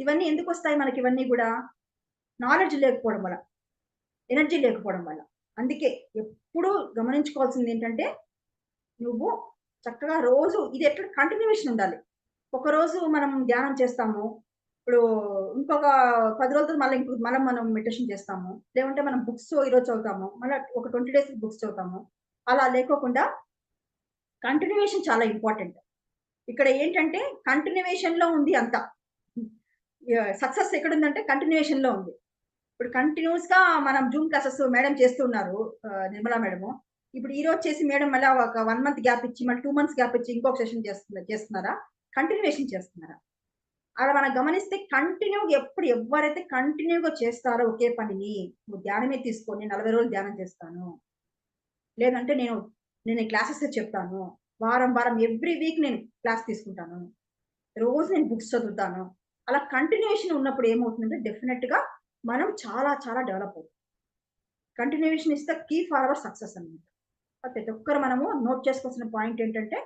ఇవన్నీ ఎందుకు వస్తాయి మనకి ఇవన్నీ కూడా? నాలెడ్జ్ లేకపోవడం వల్ల. ఎనర్జీ లేకపోవడం వల్ల. అందుకే ఎప్పుడూ గమనించుకోవాల్సింది ఏంటంటే నువ్వు చక్కగా రోజు ఇది ఎట్లా కంటిన్యూషన్ ఉండాలి. ఒక రోజు మనం ధ్యానం చేస్తాము. ఇప్పుడు ఇంకొక పది రోజుల మళ్ళీ ఇంకో మనం మనం మెడిటేషన్ చేస్తాము. లేకుంటే మనం బుక్స్ ఈరోజు చదువుతాము. మళ్ళీ ఒక ట్వంటీ డేస్ బుక్స్ చదువుతాము. అలా లేకోకుండా కంటిన్యూషన్ చాలా ఇంపార్టెంట్ ఇక్కడ ఏంటంటే కంటిన్యూషన్లో ఉంది అంతా. సక్సెస్ ఎక్కడ ఉందంటే కంటిన్యూషన్లో ఉంది. ఇప్పుడు కంటిన్యూస్గా మనం జూమ్ క్లాసెస్ మేడం చేస్తున్నారు నిర్మలా మేడము. ఇప్పుడు ఈ రోజు చేసి మేడం మళ్ళీ ఒక వన్ మంత్ గ్యాప్ ఇచ్చి మళ్ళీ టూ మంత్స్ గ్యాప్ ఇచ్చి ఇంకొక సెషన్ చేస్తున్నారు చేస్తున్నారా? కంటిన్యూషన్ చేస్తున్నారా? అలా మనం గమనిస్తే కంటిన్యూ ఎప్పుడు ఎవరైతే కంటిన్యూగా చేస్తారో ఒకే పనిని నువ్వు ధ్యానమే తీసుకొని నలభై రోజులు ధ్యానం చేస్తాను. లేదంటే నేను నేను క్లాసెస్ చెప్తాను. వారం వారం ఎవ్రీ వీక్ నేను క్లాస్ తీసుకుంటాను. రోజు నేను బుక్స్ చదువుతాను. అలా కంటిన్యూషన్ ఉన్నప్పుడు ఏమవుతుందంటే డెఫినెట్గా మనం చాలా చాలా డెవలప్ అవుతాం. కంటిన్యూషన్ ఇస్తే కీ ఫర్ అవర్ సక్సెస్ అనమాట ప్రతి ఒక్కరు మనము నోట్ చేసుకోవాల్సిన పాయింట్ ఏంటంటే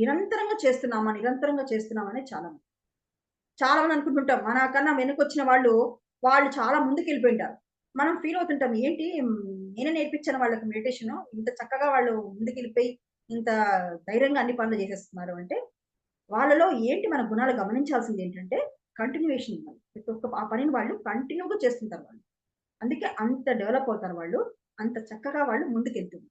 నిరంతరంగా చేస్తున్నామా నిరంతరంగా చేస్తున్నామని చాలా మంది. చాలా మంది అనుకుంటుంటాం మనకన్నా వెనుకొచ్చిన వాళ్ళు వాళ్ళు చాలా ముందుకు వెళ్ళిపోయింటారు. మనం ఫీల్ అవుతుంటాం ఏంటి నేనే నేర్పించిన వాళ్ళకి మెడిటేషన్ ఇంత చక్కగా వాళ్ళు ముందుకు వెళ్ళిపోయి ఇంత ధైర్యంగా అన్ని పనులు చేసేస్తున్నారు అంటే వాళ్ళలో ఏంటి మన గుణాలు గమనించాల్సింది ఏంటంటే కంటిన్యూషన్ ఇవ్వాలి ప్రతి ఒక్క ఆ పనిని వాళ్ళు కంటిన్యూగా చేస్తుంటారు వాళ్ళు. అందుకే అంత డెవలప్ అవుతారు వాళ్ళు అంత చక్కగా వాళ్ళు ముందుకెళ్తుంది